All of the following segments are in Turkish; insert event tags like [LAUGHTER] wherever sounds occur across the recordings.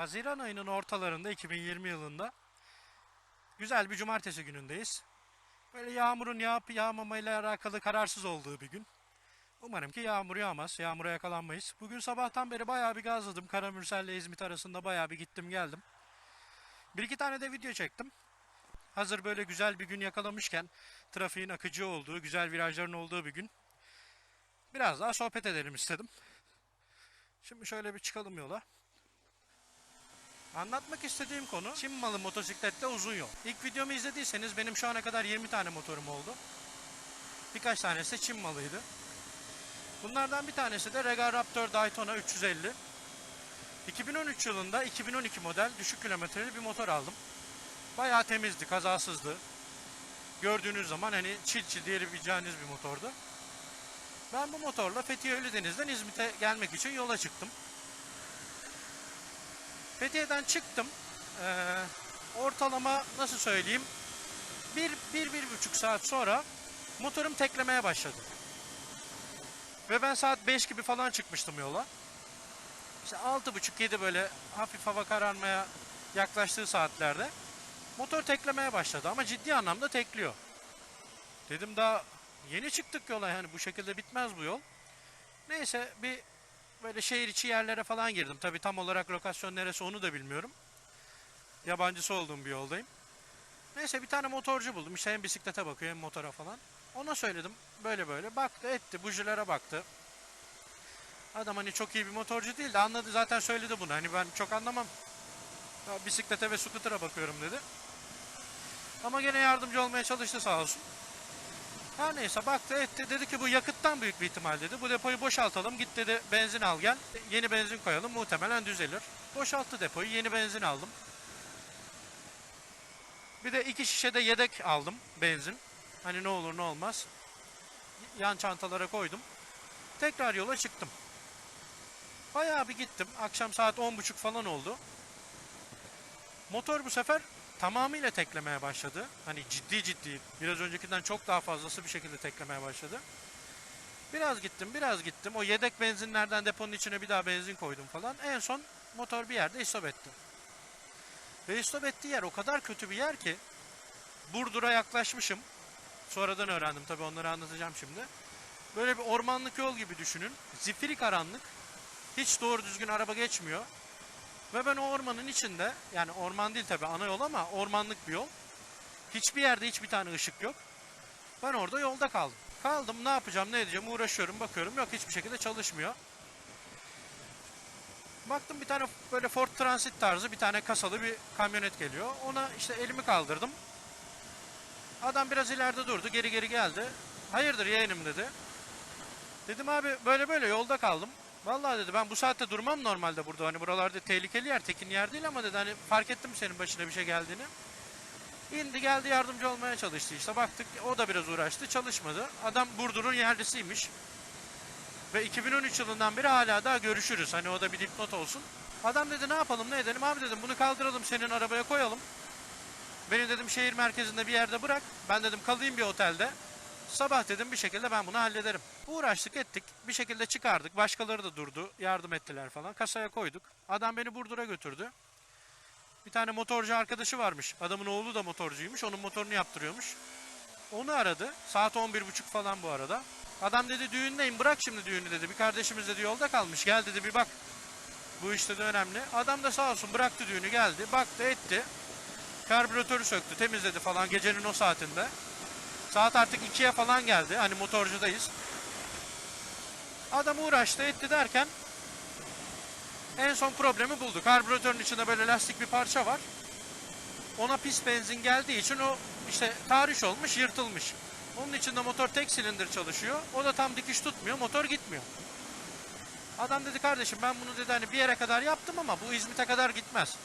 Haziran ayının ortalarında 2020 yılında güzel bir cumartesi günündeyiz. Böyle yağmurun yağıp yağmamayla alakalı kararsız olduğu bir gün. Umarım ki yağmur yağmaz, yağmura yakalanmayız. Bugün sabahtan beri bayağı bir gazladım. Karamürsel ile İzmit arasında bayağı bir gittim geldim. Bir iki tane de video çektim. Hazır böyle güzel bir gün yakalamışken, trafiğin akıcı olduğu, güzel virajların olduğu bir gün. Biraz daha sohbet edelim istedim. Şimdi şöyle bir çıkalım yola. Anlatmak istediğim konu Çin malı motosiklette uzun yol. İlk videomu izlediyseniz benim şu ana kadar 20 tane motorum oldu. Birkaç tanesi de Çin malıydı. Bunlardan bir tanesi de Rega Raptor Daytona 350. 2013 yılında 2012 model düşük kilometreli bir motor aldım. Bayağı temizdi, kazasızdı. Gördüğünüz zaman hani çil çil diyebileceğiniz bir motordu. Ben bu motorla Fethiye Ölüdeniz'den İzmit'e gelmek için yola çıktım. Fethiye'den çıktım. Ee, ortalama nasıl söyleyeyim? Bir, bir, bir buçuk saat sonra motorum teklemeye başladı. Ve ben saat 5 gibi falan çıkmıştım yola. İşte altı buçuk yedi böyle hafif hava kararmaya yaklaştığı saatlerde motor teklemeye başladı ama ciddi anlamda tekliyor. Dedim daha yeni çıktık yola yani bu şekilde bitmez bu yol. Neyse bir böyle şehir içi yerlere falan girdim. Tabi tam olarak lokasyon neresi onu da bilmiyorum. Yabancısı olduğum bir yoldayım. Neyse bir tane motorcu buldum. İşte hem bisiklete bakıyor hem motora falan. Ona söyledim böyle böyle. Baktı etti bujilere baktı. Adam hani çok iyi bir motorcu değil de anladı zaten söyledi bunu. Hani ben çok anlamam. Bisiklete ve scooter'a bakıyorum dedi. Ama gene yardımcı olmaya çalıştı sağ olsun. Her neyse baktı etti dedi ki bu yakıttan büyük bir ihtimal dedi. Bu depoyu boşaltalım git dedi benzin al gel. Yeni benzin koyalım muhtemelen düzelir. Boşalttı depoyu yeni benzin aldım. Bir de iki şişe de yedek aldım benzin. Hani ne olur ne olmaz. Yan çantalara koydum. Tekrar yola çıktım. Bayağı bir gittim. Akşam saat 10.30 falan oldu. Motor bu sefer tamamıyla teklemeye başladı. Hani ciddi ciddi biraz öncekinden çok daha fazlası bir şekilde teklemeye başladı. Biraz gittim biraz gittim. O yedek benzinlerden deponun içine bir daha benzin koydum falan. En son motor bir yerde istop etti. Ve istop ettiği yer o kadar kötü bir yer ki Burdur'a yaklaşmışım. Sonradan öğrendim tabii onları anlatacağım şimdi. Böyle bir ormanlık yol gibi düşünün. Zifiri karanlık. Hiç doğru düzgün araba geçmiyor. Ve ben o ormanın içinde yani orman değil tabii ana yol ama ormanlık bir yol. Hiçbir yerde hiçbir tane ışık yok. Ben orada yolda kaldım. Kaldım ne yapacağım ne edeceğim uğraşıyorum bakıyorum yok hiçbir şekilde çalışmıyor. Baktım bir tane böyle Ford Transit tarzı bir tane kasalı bir kamyonet geliyor. Ona işte elimi kaldırdım. Adam biraz ileride durdu geri geri geldi. Hayırdır yeğenim dedi. Dedim abi böyle böyle yolda kaldım. Vallahi dedi ben bu saatte durmam normalde burada. Hani buralarda tehlikeli yer, tekin yer değil ama dedi hani fark ettim senin başına bir şey geldiğini. İndi geldi yardımcı olmaya çalıştı işte baktık o da biraz uğraştı çalışmadı. Adam Burdur'un yerlisiymiş. Ve 2013 yılından beri hala daha görüşürüz. Hani o da bir dipnot olsun. Adam dedi ne yapalım ne edelim abi dedim bunu kaldıralım senin arabaya koyalım. Beni dedim şehir merkezinde bir yerde bırak. Ben dedim kalayım bir otelde. Sabah dedim bir şekilde ben bunu hallederim. Uğraştık ettik. Bir şekilde çıkardık. Başkaları da durdu. Yardım ettiler falan. Kasaya koyduk. Adam beni Burdur'a götürdü. Bir tane motorcu arkadaşı varmış. Adamın oğlu da motorcuymuş. Onun motorunu yaptırıyormuş. Onu aradı. Saat 11.30 falan bu arada. Adam dedi düğündeyim bırak şimdi düğünü dedi. Bir kardeşimiz dedi yolda kalmış. Gel dedi bir bak. Bu işte de önemli. Adam da sağ olsun bıraktı düğünü geldi. Baktı etti. Karbüratörü söktü temizledi falan gecenin o saatinde. Saat artık 2'ye falan geldi. Hani motorcudayız. Adam uğraştı etti derken en son problemi buldu. Karbüratörün içinde böyle lastik bir parça var. Ona pis benzin geldiği için o işte tahriş olmuş, yırtılmış. Onun içinde motor tek silindir çalışıyor. O da tam dikiş tutmuyor, motor gitmiyor. Adam dedi kardeşim ben bunu dedi hani bir yere kadar yaptım ama bu İzmit'e kadar gitmez.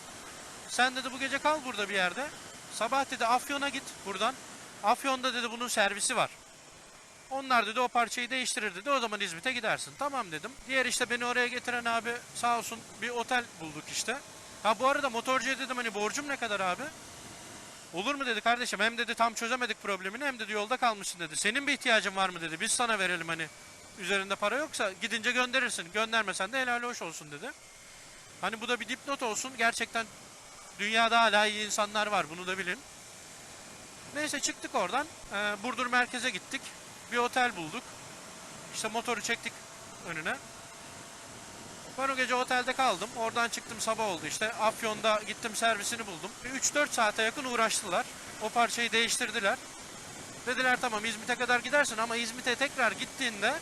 Sen dedi bu gece kal burada bir yerde. Sabah dedi Afyon'a git buradan. Afyon'da dedi bunun servisi var. Onlar dedi o parçayı değiştirir dedi. O zaman İzmit'e gidersin. Tamam dedim. Diğer işte beni oraya getiren abi sağ olsun bir otel bulduk işte. Ha bu arada motorcuya dedim hani borcum ne kadar abi? Olur mu dedi kardeşim hem dedi tam çözemedik problemini hem dedi yolda kalmışsın dedi. Senin bir ihtiyacın var mı dedi. Biz sana verelim hani üzerinde para yoksa gidince gönderirsin. Göndermesen de helal hoş olsun dedi. Hani bu da bir dipnot olsun. Gerçekten dünyada hala iyi insanlar var. Bunu da bilin. Neyse çıktık oradan. Ee, Burdur merkeze gittik. Bir otel bulduk. İşte motoru çektik önüne. Ben o gece otelde kaldım. Oradan çıktım sabah oldu işte. Afyon'da gittim servisini buldum. Bir 3-4 saate yakın uğraştılar. O parçayı değiştirdiler. Dediler tamam İzmit'e kadar gidersin ama İzmit'e tekrar gittiğinde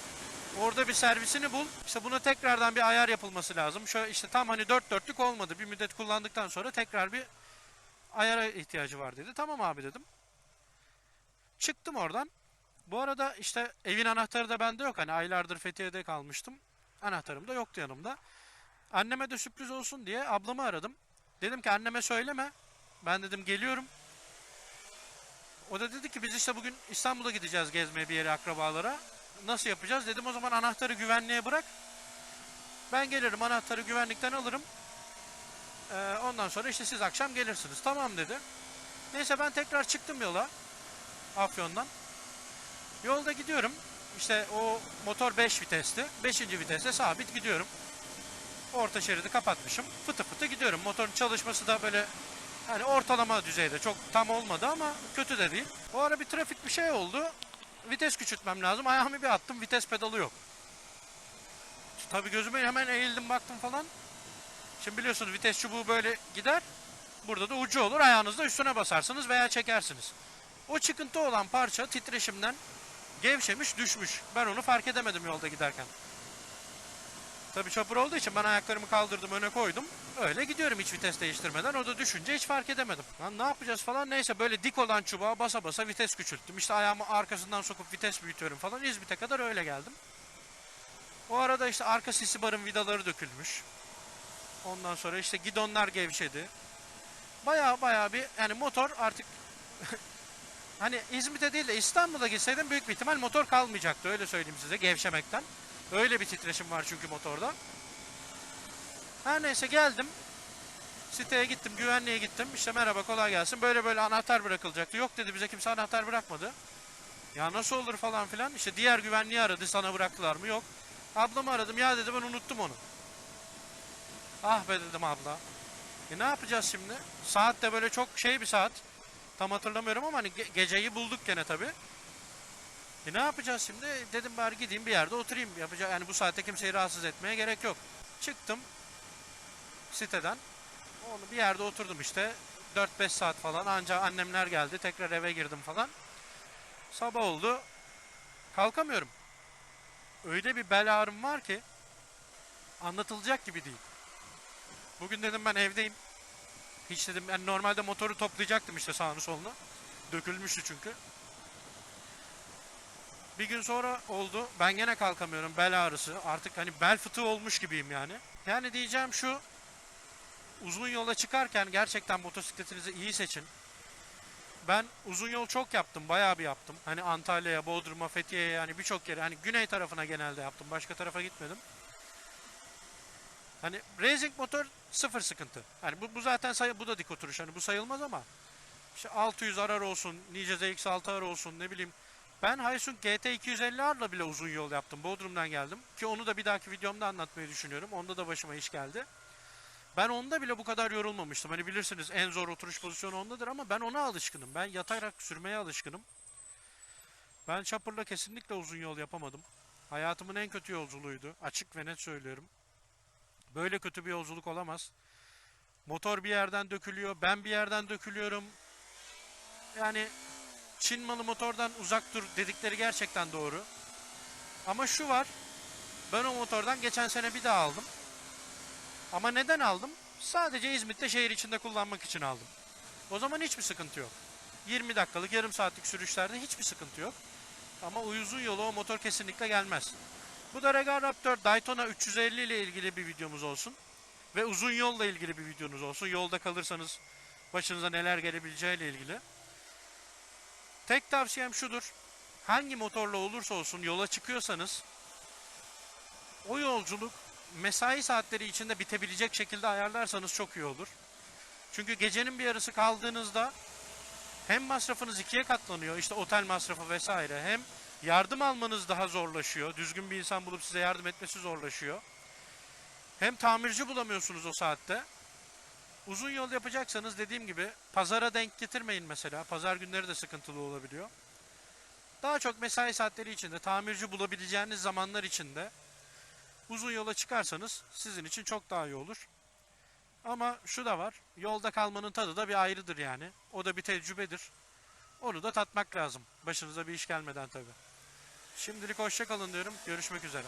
orada bir servisini bul. İşte buna tekrardan bir ayar yapılması lazım. Şöyle işte tam hani dört dörtlük olmadı. Bir müddet kullandıktan sonra tekrar bir ayara ihtiyacı var dedi. Tamam abi dedim. Çıktım oradan. Bu arada işte evin anahtarı da bende yok. Hani aylardır Fethiye'de kalmıştım. Anahtarım da yoktu yanımda. Anneme de sürpriz olsun diye ablamı aradım. Dedim ki anneme söyleme. Ben dedim geliyorum. O da dedi ki biz işte bugün İstanbul'a gideceğiz gezmeye bir yere akrabalara. Nasıl yapacağız? Dedim o zaman anahtarı güvenliğe bırak. Ben gelirim anahtarı güvenlikten alırım. Ee, ondan sonra işte siz akşam gelirsiniz. Tamam dedi. Neyse ben tekrar çıktım yola. Afyon'dan. Yolda gidiyorum. İşte o motor 5 vitesli. 5. viteste sabit gidiyorum. Orta şeridi kapatmışım. Fıtı fıtı gidiyorum. Motorun çalışması da böyle hani ortalama düzeyde. Çok tam olmadı ama kötü de değil. O ara bir trafik bir şey oldu. Vites küçültmem lazım. Ayağımı bir attım. Vites pedalı yok. Tabii gözüme hemen eğildim baktım falan. Şimdi biliyorsunuz vites çubuğu böyle gider. Burada da ucu olur. Ayağınızla üstüne basarsınız veya çekersiniz. O çıkıntı olan parça titreşimden gevşemiş düşmüş. Ben onu fark edemedim yolda giderken. Tabii çapur olduğu için ben ayaklarımı kaldırdım öne koydum. Öyle gidiyorum hiç vites değiştirmeden. O da düşünce hiç fark edemedim. Lan ne yapacağız falan neyse böyle dik olan çubuğa basa basa vites küçülttüm. İşte ayağımı arkasından sokup vites büyütüyorum falan. İzmit'e kadar öyle geldim. O arada işte arka sisi barın vidaları dökülmüş. Ondan sonra işte gidonlar gevşedi. Baya baya bir yani motor artık [LAUGHS] hani İzmit'e değil de İstanbul'a gitseydim büyük bir ihtimal motor kalmayacaktı öyle söyleyeyim size gevşemekten. Öyle bir titreşim var çünkü motorda. Her neyse geldim. Siteye gittim, güvenliğe gittim. İşte merhaba kolay gelsin. Böyle böyle anahtar bırakılacaktı. Yok dedi bize kimse anahtar bırakmadı. Ya nasıl olur falan filan. İşte diğer güvenliği aradı sana bıraktılar mı? Yok. Ablamı aradım ya dedi ben unuttum onu. Ah be dedim abla. E ne yapacağız şimdi? Saat de böyle çok şey bir saat. Tam hatırlamıyorum ama hani ge- geceyi bulduk gene tabi. E ne yapacağız şimdi? Dedim bari gideyim bir yerde oturayım. Yapacak yani bu saatte kimseyi rahatsız etmeye gerek yok. Çıktım siteden. Onu bir yerde oturdum işte. 4-5 saat falan anca annemler geldi. Tekrar eve girdim falan. Sabah oldu. Kalkamıyorum. Öyle bir bel ağrım var ki anlatılacak gibi değil. Bugün dedim ben evdeyim. Hiç dedim ben normalde motoru toplayacaktım işte sağını solunu. Dökülmüştü çünkü. Bir gün sonra oldu. Ben gene kalkamıyorum. Bel ağrısı. Artık hani bel fıtığı olmuş gibiyim yani. Yani diyeceğim şu. Uzun yola çıkarken gerçekten motosikletinizi iyi seçin. Ben uzun yol çok yaptım. Bayağı bir yaptım. Hani Antalya'ya, Bodrum'a, Fethiye'ye yani birçok yere. Hani güney tarafına genelde yaptım. Başka tarafa gitmedim. Hani racing motor sıfır sıkıntı. Hani bu, bu zaten sayı, bu da dik oturuş. Hani bu sayılmaz ama işte 600 arar olsun, Nice ZX6 R olsun ne bileyim. Ben Hysun GT 250R'la bile uzun yol yaptım. Bodrum'dan geldim. Ki onu da bir dahaki videomda anlatmayı düşünüyorum. Onda da başıma iş geldi. Ben onda bile bu kadar yorulmamıştım. Hani bilirsiniz en zor oturuş pozisyonu ondadır ama ben ona alışkınım. Ben yatarak sürmeye alışkınım. Ben chopper'la kesinlikle uzun yol yapamadım. Hayatımın en kötü yolculuğuydu. Açık ve net söylüyorum. Böyle kötü bir yolculuk olamaz. Motor bir yerden dökülüyor, ben bir yerden dökülüyorum. Yani Çin malı motordan uzak dur dedikleri gerçekten doğru. Ama şu var. Ben o motordan geçen sene bir daha aldım. Ama neden aldım? Sadece İzmit'te şehir içinde kullanmak için aldım. O zaman hiçbir sıkıntı yok. 20 dakikalık, yarım saatlik sürüşlerde hiçbir sıkıntı yok. Ama uzun yolu o motor kesinlikle gelmez. Bu da Regal Raptor Daytona 350 ile ilgili bir videomuz olsun. Ve uzun yolla ilgili bir videonuz olsun. Yolda kalırsanız başınıza neler gelebileceği ile ilgili. Tek tavsiyem şudur. Hangi motorla olursa olsun yola çıkıyorsanız o yolculuk mesai saatleri içinde bitebilecek şekilde ayarlarsanız çok iyi olur. Çünkü gecenin bir yarısı kaldığınızda hem masrafınız ikiye katlanıyor işte otel masrafı vesaire hem yardım almanız daha zorlaşıyor. Düzgün bir insan bulup size yardım etmesi zorlaşıyor. Hem tamirci bulamıyorsunuz o saatte. Uzun yol yapacaksanız dediğim gibi pazara denk getirmeyin mesela. Pazar günleri de sıkıntılı olabiliyor. Daha çok mesai saatleri içinde tamirci bulabileceğiniz zamanlar içinde uzun yola çıkarsanız sizin için çok daha iyi olur. Ama şu da var. Yolda kalmanın tadı da bir ayrıdır yani. O da bir tecrübedir. Onu da tatmak lazım. Başınıza bir iş gelmeden tabii. Şimdilik hoşça kalın diyorum. Görüşmek üzere.